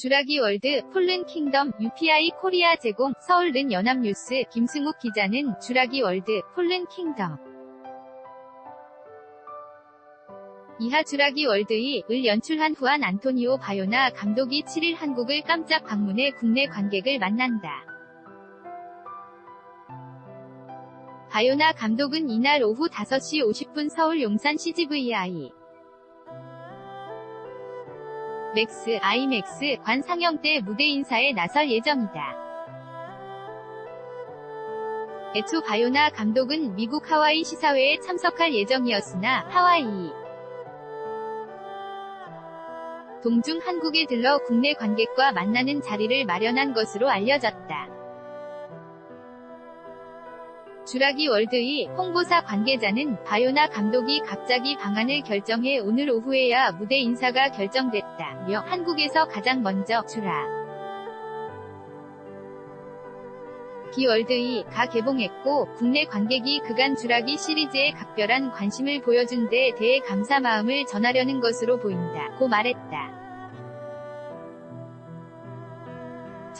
주라기 월드, 폴른 킹덤, UPI 코리아 제공, 서울른 연합뉴스, 김승욱 기자는 주라기 월드, 폴른 킹덤. 이하 주라기 월드의 을 연출한 후안 안토니오 바요나 감독이 7일 한국을 깜짝 방문해 국내 관객을 만난다. 바요나 감독은 이날 오후 5시 50분 서울 용산 CGVI 맥스, 아이맥스 관 상영 때 무대 인사에 나설 예정이다. 애초 바요나 감독은 미국 하와이 시사회에 참석할 예정이었으나 하와이 동중 한국에 들러 국내 관객과 만나는 자리를 마련한 것으로 알려졌다. 주라기 월드의 홍보사 관계자는 바요나 감독이 갑자기 방안을 결정해 오늘 오후에야 무대 인사가 결정됐다며 한국에서 가장 먼저 주라 기월드이 가 개봉했고 국내 관객이 그간 주라기 시리즈에 각별한 관심을 보여준 데 대해 감사 마음을 전하려는 것으로 보인다. 고 말했다.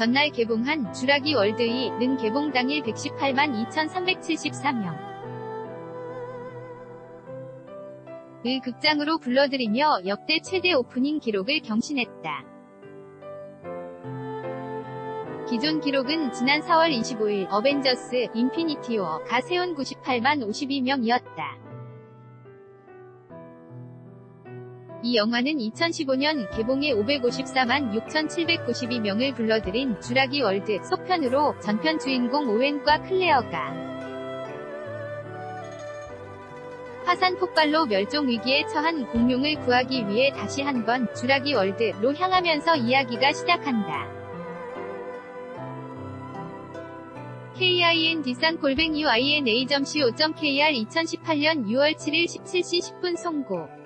전날 개봉한 주라기 월드이는 개봉 당일 118만 2373명. 을 극장으로 불러들이며 역대 최대 오프닝 기록을 경신했다. 기존 기록은 지난 4월 25일 어벤져스 인피니티 워가 세운 98만 52명이었다. 이 영화는 2015년 개봉해 554만 6,792명을 불러들인 주라기 월드 속편으로 전편 주인공 오웬과 클레어가 화산 폭발로 멸종 위기에 처한 공룡을 구하기 위해 다시 한번 주라기 월드로 향하면서 이야기가 시작한다. KIN 디산 골뱅이 YNA.co.kr 2018년 6월 7일 17시 10분 송고